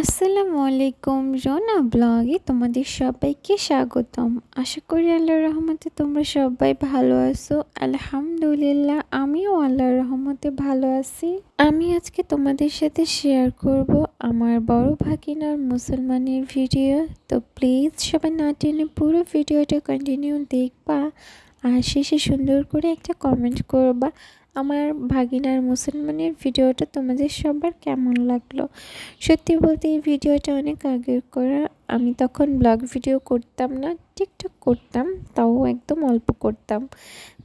আসসালামু আলাইকুম রোনা ব্লগে তোমাদের সবাইকে স্বাগতম। আশা করি আল্লাহর রহমতে তোমরা সবাই ভালো আছো। আলহামদুলিল্লাহ, আমিও আল্লাহর রহমতে ভালো আছি। আমি আজকে তোমাদের সাথে শেয়ার করব আমার বড় ভাগিনার মুসলমানের ভিডিও, তো প্লিজ সবাই না টেনে পুরো ভিডিওটা কন্টিনিউ দেখবা আর শেষে সুন্দর করে একটা কমেন্ট করবা আমার ভাগিনার মুসলমানের ভিডিওটা তোমাদের সবার কেমন লাগল। সত্যি বলতে এই ভিডিওটা অনেক আগের করা, আমি তখন ব্লগ ভিডিও করতাম না টিকটক করতাম একদম অল্প করতাম।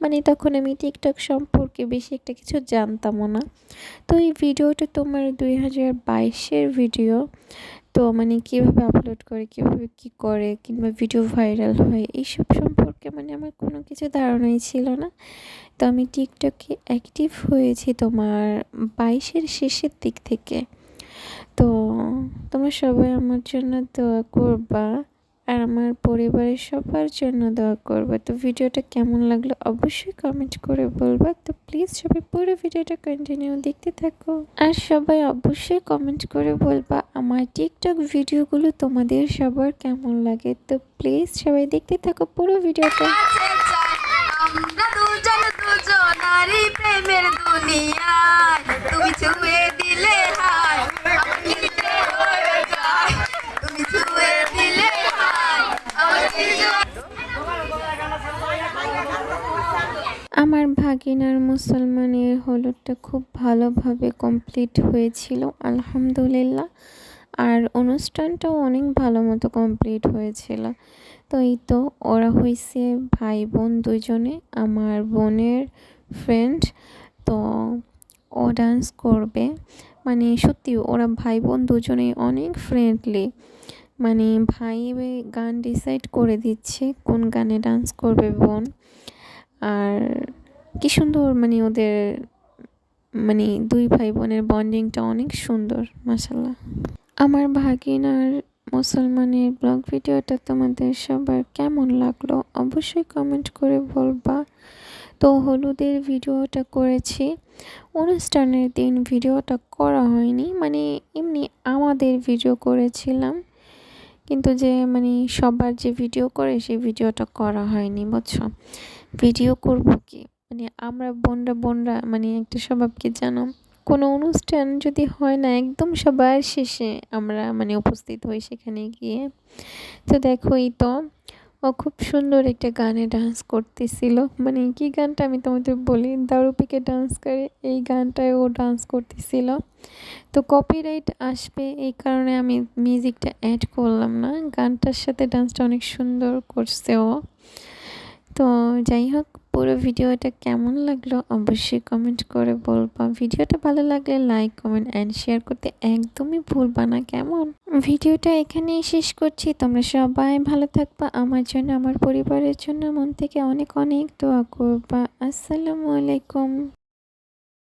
মানে তখন আমি টিকটক সম্পর্কে বেশি একটা কিছু জানতামও না। তো এই ভিডিওটা তোমার দুই হাজার বাইশের ভিডিও। তো মানে কীভাবে আপলোড করে, কীভাবে কী করে, কিংবা ভিডিও ভাইরাল হয়, এইসব সম্পর্কে মানে আমার কোনো কিছু ধারণাই ছিল না। তো আমি টিকটকে অ্যাক্টিভ হয়েছি তোমার বাইশের শেষের দিক থেকে। তো তোমরা সবাই আমার জন্য দোয়া করবা। আর আমার পরিবারের সবার জন্য দোয়া করবা। তো ভিডিওটা কেমন লাগল অবশ্যই কমেন্ট করে বলবা। তো প্লিজ সবাই পুরো ভিডিওটা কন্টিনিউ দেখতে থাকো। আর সবাই অবশ্যই কমেন্ট করে বলবা আমার টিকটক ভিডিওগুলো তোমাদের সবার কেমন লাগে। তো প্লিজ সবাই দেখতে থাকো পুরো ভিডিওটা। প্রেমের দুনিয়ায় ভাগিনার মুসলমানের হলুদটা খুব ভালোভাবে কমপ্লিট হয়েছিল, আলহামদুলিল্লাহ। আর অনুষ্ঠানটাও অনেক ভালো মতো কমপ্লিট হয়েছিল। তো এই তো, ওরা হয়েছে ভাই বোন দুজনে আমার বোনের ফ্রেন্ড তো ও ডান্স করবে। মানে সত্যি, ওরা ভাই বোন দুজনেই অনেক ফ্রেন্ডলি মানে ভাই গান ডিসাইড করে দিচ্ছে, কোন গানে ডান্স করবে বোন। আর কি সুন্দর মানে ওদের মানে দুই ভাই বোনের বন্ডিংটা অনেক সুন্দর মাসাল্লাহ আমার ভাগিনার মুসলমানের ব্লগ ভিডিওটা তোমাদের সবার কেমন লাগল অবশ্যই কমেন্ট করে বলবা। তো হলুদের ভিডিওটা করেছি, অনুষ্ঠানের দিন ভিডিওটা করা হয়নি মানে এমনি আমাদের ভিডিও করেছিলাম, কিন্তু যে মানে সবার যে ভিডিও করে সেই ভিডিওটা করা হয়নি, বুঝছ? ভিডিও করব কি? মানে আমরা বোনরা বোনরা মানে একটা স্বভাবকে জানো। কোনো অনুষ্ঠান যদি হয় না একদম সবার শেষে আমরা মানে উপস্থিত হই সেখানে গিয়ে। তো দেখো এই তো, ও খুব সুন্দর একটা গানে ডান্স করতেছিল। মানে কি গানটা আমি তোমাদের বলি? দারুপিকে ডান্স করে, এই গানটায় ও ডান্স করতেছিল। তো কপিরাইট আসবে এই কারণে আমি মিউজিকটা অ্যাড করলাম না। গানটার সাথে ডান্সটা অনেক সুন্দর করছে ও। তো যাই হোক পুরো ভিডিওটা কেমন লাগল অবশ্যই কমেন্ট করে বলবা। ভিডিওটা ভালো লাগলে লাইক কমেন্ট অ্যান্ড শেয়ার করতে একদমই ভুলবা না, কেমন? ভিডিওটা এখানেই শেষ করছি। তোমরা সবাই ভালো থাকবা। আমার জন্য, আমার পরিবারের জন্য মন থেকে অনেক অনেক দোয়া করবা। আসসালামু আলাইকুম।